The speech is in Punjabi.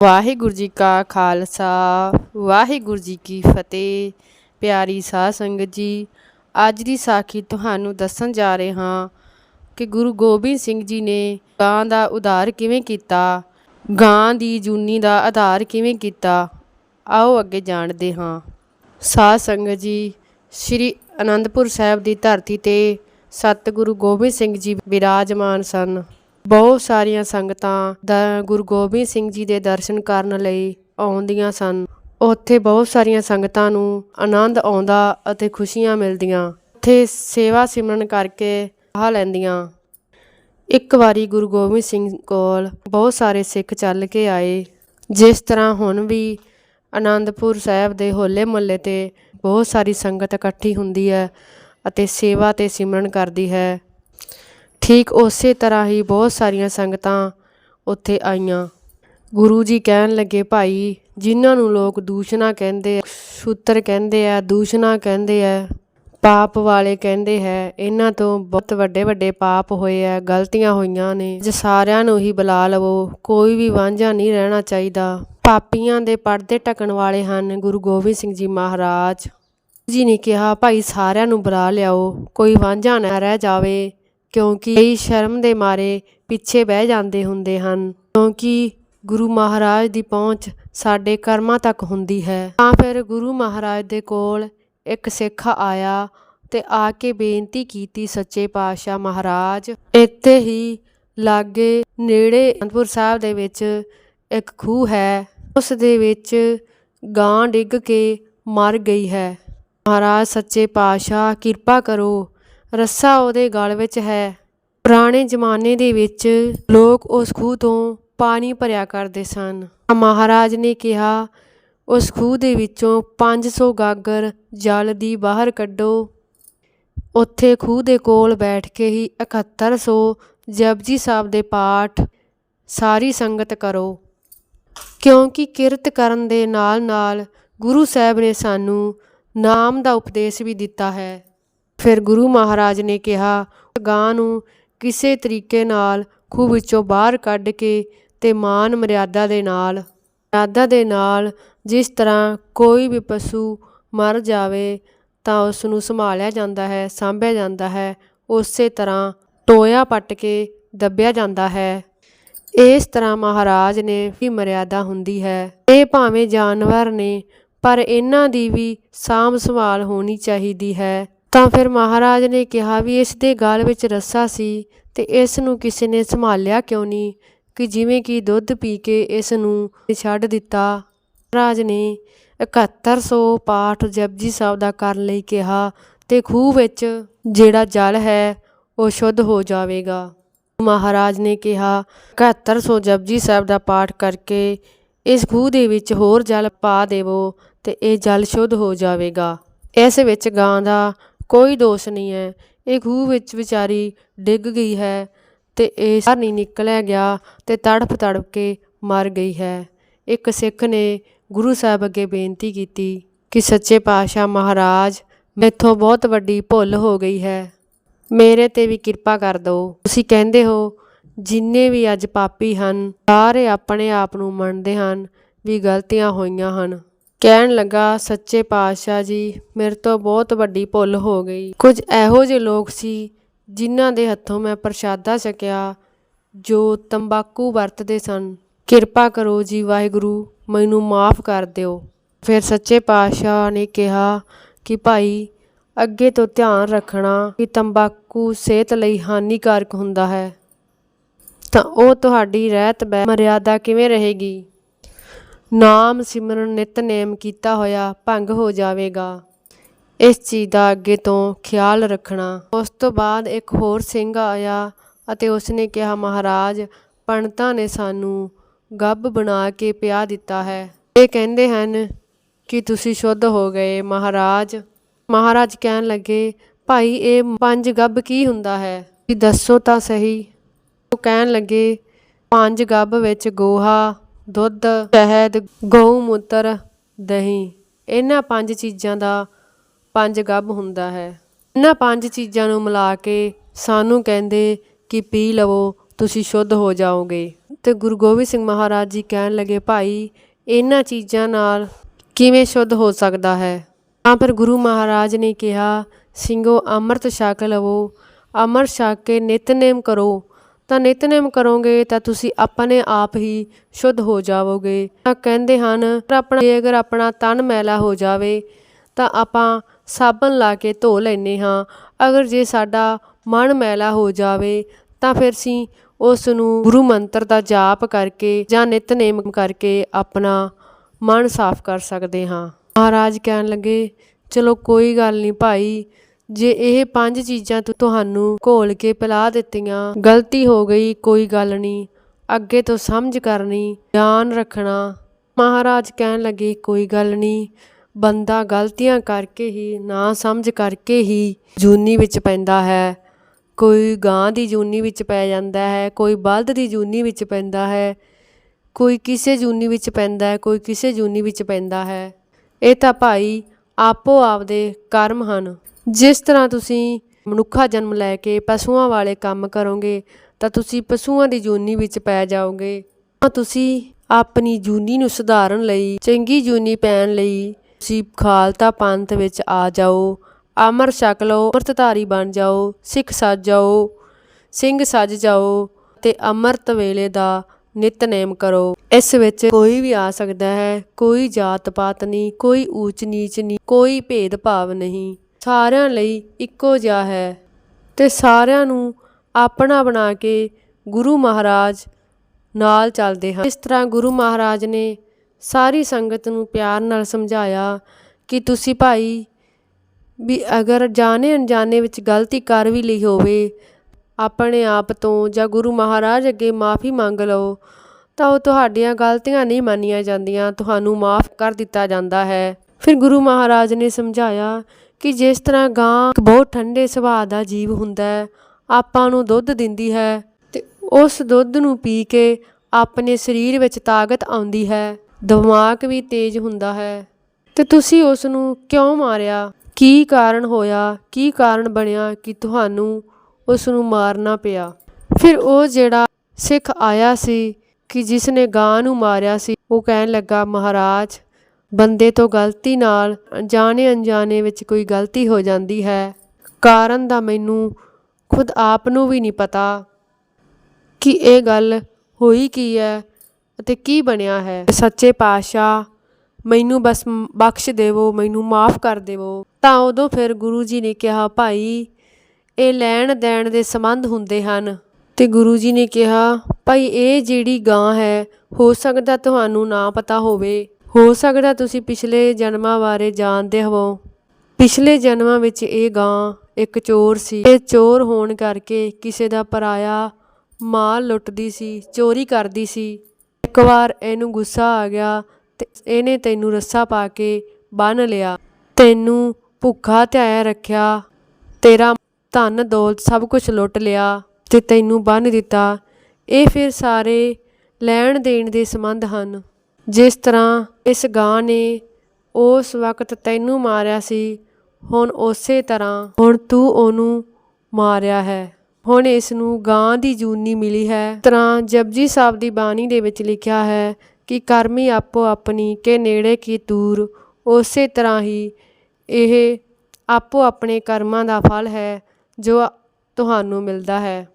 ਵਾਹਿਗੁਰੂ ਜੀ ਕਾ ਖਾਲਸਾ, ਵਾਹਿਗੁਰੂ ਜੀ ਕੀ ਫਤਿਹ। ਪਿਆਰੀ ਸਾਧ ਸੰਗਤ ਜੀ, ਅੱਜ ਦੀ ਸਾਖੀ ਤੁਹਾਨੂੰ ਦੱਸਣ ਜਾ ਰਹੇ ਹਾਂ ਕਿ ਗੁਰੂ ਗੋਬਿੰਦ ਸਿੰਘ ਜੀ ਨੇ ਗਾਂ ਦਾ ਉਧਾਰ ਕਿਵੇਂ ਕੀਤਾ, ਗਾਂ ਦੀ ਜੂਨੀ ਦਾ ਆਧਾਰ ਕਿਵੇਂ ਕੀਤਾ, ਆਓ ਅੱਗੇ ਜਾਣਦੇ ਹਾਂ। ਸਾਧ ਸੰਗਤ ਜੀ, ਸ੍ਰੀ ਅਨੰਦਪੁਰ ਸਾਹਿਬ ਦੀ ਧਰਤੀ ਤੇ ਸਤਿਗੁਰੂ ਗੋਬਿੰਦ ਸਿੰਘ ਜੀ ਵਿਰਾਜਮਾਨ ਸਨ। ਬਹੁਤ ਸਾਰੀਆਂ ਸੰਗਤਾਂ ਦਾ ਗੁਰੂ ਗੋਬਿੰਦ ਸਿੰਘ ਜੀ ਦੇ ਦਰਸ਼ਨ ਕਰਨ ਲਈ ਆਉਂਦੀਆਂ ਸਨ। ਉੱਥੇ ਬਹੁਤ ਸਾਰੀਆਂ ਸੰਗਤਾਂ ਨੂੰ ਆਨੰਦ ਆਉਂਦਾ ਅਤੇ ਖੁਸ਼ੀਆਂ ਮਿਲਦੀਆਂ। ਉੱਥੇ ਸੇਵਾ ਸਿਮਰਨ ਕਰਕੇ ਆ ਲੈਂਦੀਆਂ। ਇੱਕ ਵਾਰੀ ਗੁਰੂ ਗੋਬਿੰਦ ਸਿੰਘ ਕੋਲ ਬਹੁਤ ਸਾਰੇ ਸਿੱਖ ਚੱਲ ਕੇ ਆਏ। ਜਿਸ ਤਰ੍ਹਾਂ ਹੁਣ ਵੀ ਆਨੰਦਪੁਰ ਸਾਹਿਬ ਦੇ ਹੋਲੇ ਮੁਹੱਲੇ ਤੇ ਬਹੁਤ ਸਾਰੀ ਸੰਗਤ ਇਕੱਠੀ ਹੁੰਦੀ ਹੈ ਅਤੇ ਸੇਵਾ ਤੇ ਸਿਮਰਨ ਕਰਦੀ ਹੈ। ਠੀਕ ਉਸੇ ਤਰ੍ਹਾਂ ਹੀ ਬਹੁਤ ਸਾਰੀਆਂ ਸੰਗਤਾਂ ਉੱਥੇ ਆਈਆਂ। ਗੁਰੂ ਜੀ ਕਹਿਣ ਲੱਗੇ, ਭਾਈ, ਜਿਨ੍ਹਾਂ ਨੂੰ ਲੋਕ ਦੂਸ਼ਣਾ ਕਹਿੰਦੇ ਆ, ਸ਼ੂਤਰ ਕਹਿੰਦੇ ਆ, ਦੂਸ਼ਣਾ ਕਹਿੰਦੇ ਆ, ਪਾਪ ਵਾਲੇ ਕਹਿੰਦੇ ਹੈ, ਇਹਨਾਂ ਤੋਂ ਬਹੁਤ ਵੱਡੇ ਵੱਡੇ ਪਾਪ ਹੋਏ ਆ, ਗਲਤੀਆਂ ਹੋਈਆਂ ਨੇ। ਜੇ ਸਾਰਿਆਂ ਨੂੰ ਹੀ ਬੁਲਾ ਲਵੋ, ਕੋਈ ਵੀ ਵਾਂਝਾ ਨਹੀਂ ਰਹਿਣਾ ਚਾਹੀਦਾ। ਪਾਪੀਆਂ ਦੇ ਪਰਦੇ ਢਕਣ ਵਾਲੇ ਹਨ ਗੁਰੂ ਗੋਬਿੰਦ ਸਿੰਘ ਜੀ ਮਹਾਰਾਜ। ਜੀ ਨੇ ਕਿਹਾ, ਭਾਈ, ਸਾਰਿਆਂ ਨੂੰ ਬੁਲਾ ਲਿਆਓ, ਕੋਈ ਵਾਂਝਾ ਨਾ ਰਹਿ ਜਾਵੇ। ਕਿਉਂਕਿ ਕਈ ਸ਼ਰਮ ਦੇ ਮਾਰੇ ਪਿੱਛੇ ਬਹਿ ਜਾਂਦੇ ਹੁੰਦੇ ਹਨ। ਕਿਉਂਕਿ ਗੁਰੂ ਮਹਾਰਾਜ ਦੀ ਪਹੁੰਚ ਸਾਡੇ ਕਰਮਾਂ ਤੱਕ ਹੁੰਦੀ ਹੈ। ਤਾਂ ਫਿਰ ਗੁਰੂ ਮਹਾਰਾਜ ਦੇ ਕੋਲ ਇੱਕ ਸਿੱਖ ਆਇਆ ਤੇ ਆ ਕੇ ਬੇਨਤੀ ਕੀਤੀ, ਸੱਚੇ ਪਾਤਸ਼ਾਹ ਮਹਾਰਾਜ, ਇੱਥੇ ਹੀ ਲਾਗੇ ਨੇੜੇ ਅਨੰਦਪੁਰ ਸਾਹਿਬ ਦੇ ਵਿੱਚ ਇੱਕ ਖੂਹ ਹੈ। ਉਸ ਦੇ ਵਿੱਚ ਗਾਂ ਡਿੱਗ ਕੇ ਮਰ ਗਈ ਹੈ। ਮਹਾਰਾਜ, ਸੱਚੇ ਪਾਤਸ਼ਾਹ, ਕਿਰਪਾ ਕਰੋ। ਰੱਸਾ ਉਹਦੇ ਗਲ ਵਿੱਚ ਹੈ। ਪੁਰਾਣੇ ਜ਼ਮਾਨੇ ਦੇ ਵਿੱਚ ਲੋਕ ਉਸ ਖੂਹ ਤੋਂ ਪਾਣੀ ਭਰਿਆ ਕਰਦੇ ਸਨ। ਮਹਾਰਾਜ ਨੇ ਕਿਹਾ, ਉਸ ਖੂਹ ਦੇ ਵਿੱਚੋਂ 500 ਗਾਗਰ ਜਲ ਦੀ ਬਾਹਰ ਕੱਢੋ। ਉੱਥੇ ਖੂਹ ਦੇ ਕੋਲ ਬੈਠ ਕੇ ਹੀ 7100 ਜਪਜੀ ਸਾਹਿਬ ਦੇ ਪਾਠ ਸਾਰੀ ਸੰਗਤ ਕਰੋ। ਕਿਉਂਕਿ ਕਿਰਤ ਕਰਨ ਦੇ ਨਾਲ ਨਾਲ ਗੁਰੂ ਸਾਹਿਬ ਨੇ ਸਾਨੂੰ ਨਾਮ ਦਾ ਉਪਦੇਸ਼ ਵੀ ਦਿੱਤਾ ਹੈ। ਫਿਰ ਗੁਰੂ ਮਹਾਰਾਜ ਨੇ ਕਿਹਾ, ਗਾਂ ਨੂੰ ਕਿਸੇ ਤਰੀਕੇ ਨਾਲ ਖੂਹ ਵਿੱਚੋਂ ਬਾਹਰ ਕੱਢ ਕੇ ਤੇ ਮਾਨ ਮਰਿਆਦਾ ਦੇ ਨਾਲ, ਮਰਿਆਦਾ ਦੇ ਨਾਲ ਜਿਸ ਤਰ੍ਹਾਂ ਕੋਈ ਵੀ ਪਸ਼ੂ ਮਰ ਜਾਵੇ ਤਾਂ ਉਸ ਨੂੰ ਸੰਭਾਲਿਆ ਜਾਂਦਾ ਹੈ, ਸਾਂਭਿਆ ਜਾਂਦਾ ਹੈ, ਉਸੇ ਤਰ੍ਹਾਂ ਟੋਇਆ ਪੱਟ ਕੇ ਦੱਬਿਆ ਜਾਂਦਾ ਹੈ। ਇਸ ਤਰ੍ਹਾਂ ਮਹਾਰਾਜ ਨੇ ਵੀ ਮਰਿਆਦਾ ਹੁੰਦੀ ਹੈ। ਇਹ ਭਾਵੇਂ ਜਾਨਵਰ ਨੇ, ਪਰ ਇਹਨਾਂ ਦੀ ਵੀ ਸਾਂਭ ਸੰਭਾਲ ਹੋਣੀ ਚਾਹੀਦੀ ਹੈ। ਤਾਂ ਫਿਰ ਮਹਾਰਾਜ ਨੇ ਕਿਹਾ ਵੀ ਇਸ ਦੇ ਗਲ ਵਿੱਚ ਰੱਸਾ ਸੀ ਤੇ ਇਸ ਨੂੰ ਕਿਸੇ ਨੇ ਸੰਭਾਲਿਆ ਕਿਉਂ ਨਹੀਂ? ਕਿ ਜਿਵੇਂ ਕਿ ਦੁੱਧ ਪੀ ਕੇ ਇਸ ਨੂੰ ਛੱਡ ਦਿੱਤਾ। ਮਹਾਰਾਜ ਨੇ 7100 ਪਾਠ ਜਪਜੀ ਸਾਹਿਬ ਦਾ ਕਰਨ ਲਈ ਕਿਹਾ ਤੇ ਖੂਹ ਵਿੱਚ ਜਿਹੜਾ ਜਲ ਹੈ ਉਹ ਸ਼ੁੱਧ ਹੋ ਜਾਵੇਗਾ। ਮਹਾਰਾਜ ਨੇ ਕਿਹਾ 7100 ਜਪਜੀ ਸਾਹਿਬ ਦਾ ਪਾਠ ਕਰਕੇ ਇਸ ਖੂਹ ਦੇ ਵਿੱਚ ਹੋਰ ਜਲ ਪਾ ਦੇਵੋ ਤੇ ਇਹ ਜਲ ਸ਼ੁੱਧ ਹੋ ਜਾਵੇਗਾ। ਇਸ ਵਿੱਚ ਗਾਂ ਦਾ ਕੋਈ ਦੋਸ਼ ਨਹੀਂ ਹੈ। ਇਹ ਖੂਹ ਵਿੱਚ ਵਿਚਾਰੀ ਡਿੱਗ ਗਈ ਹੈ ਤੇ ਇਹ ਬਾਹਰ ਨਹੀਂ ਨਿਕਲਿਆ ਗਿਆ ਤੇ ਤੜਫ ਤੜਫ ਕੇ ਮਰ ਗਈ ਹੈ। ਇੱਕ ਸਿੱਖ ਨੇ ਗੁਰੂ ਸਾਹਿਬ ਅੱਗੇ ਬੇਨਤੀ ਕੀਤੀ ਕਿ ਸੱਚੇ ਪਾਤਸ਼ਾਹ ਮਹਾਰਾਜ, ਮੈਥੋਂ ਬਹੁਤ ਵੱਡੀ ਭੁੱਲ ਹੋ ਗਈ ਹੈ। ਮੇਰੇ ਤੇ ਵੀ ਕਿਰਪਾ ਕਰ ਦਿਓ ਤੁਸੀਂ ਕਹਿੰਦੇ ਹੋ, ਜਿੰਨੇ ਵੀ ਅੱਜ ਪਾਪੀ ਹਨ, ਸਾਰੇ ਆਪਣੇ ਆਪ ਨੂੰ ਮੰਨਦੇ ਹਨ, ਵੀ ਗਲਤੀਆਂ ਹੋਈਆਂ ਹਨ। ਕਹਿਣ ਲੱਗਾ, ਸੱਚੇ ਪਾਤਸ਼ਾਹ ਜੀ, ਮੇਰੇ ਤੋਂ ਬਹੁਤ ਵੱਡੀ ਭੁੱਲ ਹੋ ਗਈ। ਕੁਝ ਇਹੋ ਜਿਹੇ ਲੋਕ ਸੀ ਜਿਨ੍ਹਾਂ ਦੇ ਹੱਥੋਂ ਮੈਂ ਪ੍ਰਸ਼ਾਦਾ ਛਕਿਆ, ਜੋ ਤੰਬਾਕੂ ਵਰਤਦੇ ਸਨ। ਕਿਰਪਾ ਕਰੋ ਜੀ ਵਾਹਿਗੁਰੂ, ਮੈਨੂੰ ਮਾਫ ਕਰ ਦਿਓ। ਫਿਰ ਸੱਚੇ ਪਾਤਸ਼ਾਹ ਨੇ ਕਿਹਾ ਕਿ, ਭਾਈ, ਅੱਗੇ ਤੋਂ ਧਿਆਨ ਰੱਖਣਾ ਕਿ ਤੰਬਾਕੂ ਸਿਹਤ ਲਈ ਹਾਨੀਕਾਰਕ ਹੁੰਦਾ ਹੈ। ਤਾਂ ਉਹ ਤੁਹਾਡੀ ਰਹਿਤ ਬੈ, ਮਰਿਆਦਾ ਕਿਵੇਂ ਰਹੇਗੀ? ਨਾਮ ਸਿਮਰਨ ਨਿਤਨੇਮ ਕੀਤਾ ਹੋਇਆ ਭੰਗ ਹੋ ਜਾਵੇਗਾ। ਇਸ ਚੀਜ਼ ਦਾ ਅੱਗੇ ਤੋਂ ਖਿਆਲ ਰੱਖਣਾ। ਉਸ ਤੋਂ ਬਾਅਦ ਇੱਕ ਹੋਰ ਸਿੰਘ ਆਇਆ ਅਤੇ ਉਸਨੇ ਕਿਹਾ, ਮਹਾਰਾਜ, ਪੰਡਤਾਂ ਨੇ ਸਾਨੂੰ ਗੱਬ ਬਣਾ ਕੇ ਪਿਆ ਦਿੱਤਾ ਹੈ। ਇਹ ਕਹਿੰਦੇ ਹਨ ਕਿ ਤੁਸੀਂ ਸ਼ੁੱਧ ਹੋ ਗਏ, ਮਹਾਰਾਜ। ਮਹਾਰਾਜ ਕਹਿਣ ਲੱਗੇ, ਭਾਈ, ਇਹ ਪੰਜ ਗੱਬ ਕੀ ਹੁੰਦਾ ਹੈ? ਵੀ ਦੱਸੋ ਤਾਂ ਸਹੀ। ਉਹ ਕਹਿਣ ਲੱਗੇ, ਪੰਜ ਗੱਬ ਵਿੱਚ ਗੋਹਾ ਦੁੱਧ, ਸ਼ਹਿਦ, ਗਊ, ਮੂਤਰ, ਦਹੀਂ। ਇਹਨਾਂ ਪੰਜ ਚੀਜ਼ਾਂ ਦਾ ਪੰਜ ਗੱਬ ਹੁੰਦਾ ਹੈ। ਇਹਨਾਂ ਪੰਜ ਚੀਜ਼ਾਂ ਨੂੰ ਮਿਲਾ ਕੇ ਸਾਨੂੰ ਕਹਿੰਦੇ ਕਿ ਪੀ ਲਵੋ, ਤੁਸੀਂ ਸ਼ੁੱਧ ਹੋ ਜਾਓਗੇ। ਤੇ ਗੁਰੂ ਗੋਬਿੰਦ ਸਿੰਘ ਮਹਾਰਾਜ ਜੀ ਕਹਿਣ ਲੱਗੇ, ਭਾਈ, ਇਹਨਾਂ ਚੀਜ਼ਾਂ ਨਾਲ ਕਿਵੇਂ ਸ਼ੁੱਧ ਹੋ ਸਕਦਾ ਹੈ? ਤਾਂ ਫਿਰ ਗੁਰੂ ਮਹਾਰਾਜ ਨੇ ਕਿਹਾ, ਸਿੰਘੋ, ਅੰਮ੍ਰਿਤ ਛਕ ਲਵੋ। ਅੰਮ੍ਰਿਤ ਛਕ ਕੇ ਨਿਤਨੇਮ ਕਰੋ। ਤਾਂ ਨਿਤਨੇਮ ਕਰੋਗੇ ਤਾਂ ਤੁਸੀਂ ਆਪਣੇ ਆਪ ਹੀ ਸ਼ੁੱਧ ਹੋ ਜਾਵੋਗੇ। ਤਾਂ ਕਹਿੰਦੇ ਹਨ ਆਪਣਾ ਜੇ ਅਗਰ ਆਪਣਾ ਤਨ ਮੈਲਾ ਹੋ ਜਾਵੇ, ਤਾਂ ਆਪਾਂ ਸਾਬਣ ਲਾ ਕੇ ਧੋ ਲੈਨੇ ਹਾਂ। ਅਗਰ ਜੇ ਸਾਡਾ ਮਨ ਮੈਲਾ ਹੋ ਜਾਵੇ, ਤਾਂ ਫਿਰ ਅਸੀਂ ਉਸ ਨੂੰ ਗੁਰੂ ਮੰਤਰ ਦਾ ਜਾਪ ਕਰਕੇ ਜਾਂ ਨਿਤਨੇਮ ਕਰਕੇ ਆਪਣਾ ਮਨ ਸਾਫ਼ ਕਰ ਸਕਦੇ ਹਾਂ। ਮਹਾਰਾਜ ਕਹਿਣ ਲੱਗੇ, ਚਲੋ ਕੋਈ ਗੱਲ ਨਹੀਂ ਭਾਈ ਜੇ ਇਹ ਪੰਜ ਚੀਜ਼ਾਂ ਤੁ- ਤੁਹਾਨੂੰ ਘੋਲ ਕੇ ਪਿਲਾ ਦਿੱਤੀਆਂ, ਗਲਤੀ ਹੋ ਗਈ, ਕੋਈ ਗੱਲ ਨਹੀਂ ਅੱਗੇ ਤੋਂ ਸਮਝ ਕਰਨੀ ਧਿਆਨ ਰੱਖਣਾ। ਮਹਾਰਾਜ ਕਹਿਣ ਲੱਗੇ, ਕੋਈ ਗੱਲ ਨਹੀਂ ਬੰਦਾ ਗਲਤੀਆਂ ਕਰਕੇ ਹੀ, ਨਾ ਸਮਝ ਕਰਕੇ ਹੀ ਜੂਨੀ ਵਿੱਚ ਪੈਂਦਾ ਹੈ। ਕੋਈ ਗਾਂ ਦੀ ਜੂਨੀ ਵਿੱਚ ਪੈ ਜਾਂਦਾ ਹੈ, ਕੋਈ ਬਲਦ ਦੀ ਜੂਨੀ ਵਿੱਚ ਪੈਂਦਾ ਹੈ। ਕੋਈ ਕਿਸੇ ਜੂਨੀ ਵਿੱਚ ਪੈਂਦਾ ਹੈ, ਕੋਈ ਕਿਸੇ ਜੂਨੀ ਵਿੱਚ ਪੈਂਦਾ ਹੈ। ਇਹ ਤਾਂ ਭਾਈ ਆਪੋ ਆਪਦੇ ਕਰਮ ਹਨ। ਜਿਸ ਤਰ੍ਹਾਂ ਤੁਸੀਂ ਮਨੁੱਖਾ ਜਨਮ ਲੈ ਕੇ ਪਸ਼ੂਆਂ ਵਾਲੇ ਕੰਮ ਕਰੋਗੇ, ਤਾਂ ਤੁਸੀਂ ਪਸ਼ੂਆਂ ਦੀ ਜੂਨੀ ਵਿੱਚ ਪੈ ਜਾਓਗੇ। ਤਾਂ ਤੁਸੀਂ ਆਪਣੀ ਜੂਨੀ ਨੂੰ ਸੁਧਾਰਨ ਲਈ, ਚੰਗੀ ਜੂਨੀ ਪੈਣ ਲਈ ਤੁਸੀਂ ਖਾਲਤਾ ਪੰਥ ਵਿੱਚ ਆ ਜਾਓ। ਅਮਰ ਛਕ ਲਓ, ਅੰਮ੍ਰਿਤਧਾਰੀ ਬਣ ਜਾਓ, ਸਿੱਖ ਸੱਜ ਜਾਓ, ਸਿੰਘ ਸੱਜ ਜਾਓ ਤੇ ਅੰਮ੍ਰਿਤ ਵੇਲੇ ਦਾ ਨਿਤਨੇਮ ਕਰੋ। ਇਸ ਵਿੱਚ ਕੋਈ ਵੀ ਆ ਸਕਦਾ ਹੈ, ਕੋਈ ਜਾਤ ਪਾਤ ਨਹੀਂ, ਕੋਈ ਊਚ ਨੀਚ ਨਹੀਂ, ਕੋਈ ਭੇਦ ਭਾਵ ਨਹੀਂ। ਸਾਰਿਆਂ ਲਈ ਇੱਕੋ ਜਿਹਾ ਹੈ ਤੇ ਸਾਰਿਆਂ ਨੂੰ ਆਪਣਾ ਬਣਾ ਕੇ ਗੁਰੂ ਮਹਾਰਾਜ ਨਾਲ ਚੱਲਦੇ ਹਨ। ਇਸ ਤਰ੍ਹਾਂ ਗੁਰੂ ਮਹਾਰਾਜ ਨੇ ਸਾਰੀ ਸੰਗਤ ਨੂੰ ਪਿਆਰ ਨਾਲ ਸਮਝਾਇਆ ਕਿ ਤੁਸੀਂ ਭਾਈ ਵੀ ਅਗਰ ਜਾਣੇ ਅਣਜਾਣੇ ਵਿੱਚ ਗਲਤੀ ਕਰ ਵੀ ਲਈ ਹੋਵੇ, ਆਪਣੇ ਆਪ ਤੋਂ ਜਾਂ ਗੁਰੂ ਮਹਾਰਾਜ ਅੱਗੇ ਮਾਫੀ ਮੰਗ ਲਓ, ਤਾਂ ਉਹ ਤੁਹਾਡੀਆਂ ਗਲਤੀਆਂ ਨਹੀਂ ਮੰਨੀਆਂ ਜਾਂਦੀਆਂ, ਤੁਹਾਨੂੰ ਮਾਫ ਕਰ ਦਿੱਤਾ ਜਾਂਦਾ ਹੈ। ਫਿਰ ਗੁਰੂ ਮਹਾਰਾਜ ਨੇ ਸਮਝਾਇਆ ਕਿ ਜਿਸ ਤਰ੍ਹਾਂ ਗਾਂ ਇੱਕ ਬਹੁਤ ਠੰਡੇ ਸੁਭਾਅ ਦਾ ਜੀਵ ਹੁੰਦਾ ਹੈ, ਆਪਾਂ ਨੂੰ ਦੁੱਧ ਦਿੰਦੀ ਹੈ ਤੇ ਉਸ ਦੁੱਧ ਨੂੰ ਪੀ ਕੇ ਆਪਣੇ ਸਰੀਰ ਵਿੱਚ ਤਾਕਤ ਆਉਂਦੀ ਹੈ, ਦਿਮਾਗ ਵੀ ਤੇਜ਼ ਹੁੰਦਾ ਹੈ। ਤੇ ਤੁਸੀਂ ਉਸ ਨੂੰ ਕਿਉਂ ਮਾਰਿਆ? ਕੀ ਕਾਰਨ ਹੋਇਆ? ਕੀ ਕਾਰਨ ਬਣਿਆ ਕਿ ਤੁਹਾਨੂੰ ਉਸ ਨੂੰ ਮਾਰਨਾ ਪਿਆ? ਫਿਰ ਉਹ ਜਿਹੜਾ ਸਿੱਖ ਆਇਆ ਸੀ ਕਿ ਜਿਸ ਨੇ ਗਾਂ ਨੂੰ ਮਾਰਿਆ ਸੀ, ਉਹ ਕਹਿਣ ਲੱਗਾ, ਮਹਾਰਾਜ ਬੰਦੇ ਤੋਂ ਗਲਤੀ ਨਾਲ ਜਾਣੇ ਅਣਜਾਣੇ ਵਿੱਚ ਕੋਈ ਗਲਤੀ ਹੋ ਜਾਂਦੀ ਹੈ। ਕਾਰਨ ਦਾ ਮੈਨੂੰ ਖੁਦ ਆਪ ਨੂੰ ਵੀ ਨਹੀਂ ਪਤਾ ਕਿ ਇਹ ਗੱਲ ਹੋਈ ਕੀ ਹੈ ਅਤੇ ਕੀ ਬਣਿਆ ਹੈ। ਸੱਚੇ ਪਾਤਸ਼ਾਹ, ਮੈਨੂੰ ਬਸ ਬਖਸ਼ ਦੇਵੋ, ਮੈਨੂੰ ਮਾਫ ਕਰ ਦੇਵੋ। ਤਾਂ ਉਦੋਂ ਫਿਰ ਗੁਰੂ ਜੀ ਨੇ ਕਿਹਾ, ਭਾਈ, ਇਹ ਲੈਣ ਦੇਣ ਦੇ ਸੰਬੰਧ ਹੁੰਦੇ ਹਨ। ਤੇ ਗੁਰੂ ਜੀ ਨੇ ਕਿਹਾ, ਭਾਈ, ਇਹ ਜਿਹੜੀ ਗਾਂ ਹੈ, ਹੋ ਸਕਦਾ ਤੁਹਾਨੂੰ ਨਾ ਪਤਾ ਹੋਵੇ। ਹੋ ਸਕਦਾ ਤੁਸੀਂ ਪਿਛਲੇ ਜਨਮਾਂ ਬਾਰੇ ਜਾਣਦੇ ਹੋਵੋ। ਪਿਛਲੇ ਜਨਮਾਂ ਵਿੱਚ ਇਹ ਗਾਂ ਇੱਕ ਚੋਰ ਸੀ। ਇਹ ਚੋਰ ਹੋਣ ਕਰਕੇ ਕਿਸੇ ਦਾ ਪਰਾਇਆ ਮਾਲ ਲੁੱਟਦੀ ਸੀ, ਚੋਰੀ ਕਰਦੀ ਸੀ। ਇੱਕ ਵਾਰ ਇਹਨੂੰ ਗੁੱਸਾ ਆ ਗਿਆ ਤੇ ਇਹਨੇ ਤੈਨੂੰ ਰੱਸਾ ਪਾ ਕੇ ਬੰਨ ਲਿਆ। ਤੈਨੂੰ ਭੁੱਖਾ ਧਿਆਇਆ ਰੱਖਿਆ। ਤੇਰਾ ਧਨ ਦੌਲਤ ਸਭ ਕੁਝ ਲੁੱਟ ਲਿਆ ਤੇ ਤੈਨੂੰ ਬੰਨ ਦਿੱਤਾ। ਇਹ ਫਿਰ ਸਾਰੇ ਲੈਣ ਦੇਣ ਦੇ ਸੰਬੰਧ ਹਨ। ਜਿਸ ਤਰ੍ਹਾਂ ਇਸ ਗਾਂ ਨੇ ਉਸ ਵਕਤ ਤੈਨੂੰ ਮਾਰਿਆ ਸੀ, ਹੁਣ ਉਸੇ ਤਰ੍ਹਾਂ ਹੁਣ ਤੂੰ ਉਹਨੂੰ ਮਾਰਿਆ ਹੈ। ਹੁਣ ਇਸ ਨੂੰ ਗਾਂ ਦੀ ਜੂਨੀ ਮਿਲੀ ਹੈ। ਤਰ੍ਹਾਂ ਜਪਜੀ ਸਾਹਿਬ ਦੀ ਬਾਣੀ ਦੇ ਵਿੱਚ ਲਿਖਿਆ ਹੈ ਕਿ ਕਰਮੀ ਆਪੋ ਆਪਣੀ ਕੇ ਨੇੜੇ ਕੀ ਦੂਰ, ਉਸੇ ਤਰ੍ਹਾਂ ਹੀ ਇਹ ਆਪੋ ਆਪਣੇ ਕਰਮਾਂ ਦਾ ਫਲ ਹੈ ਜੋ ਤੁਹਾਨੂੰ ਮਿਲਦਾ ਹੈ।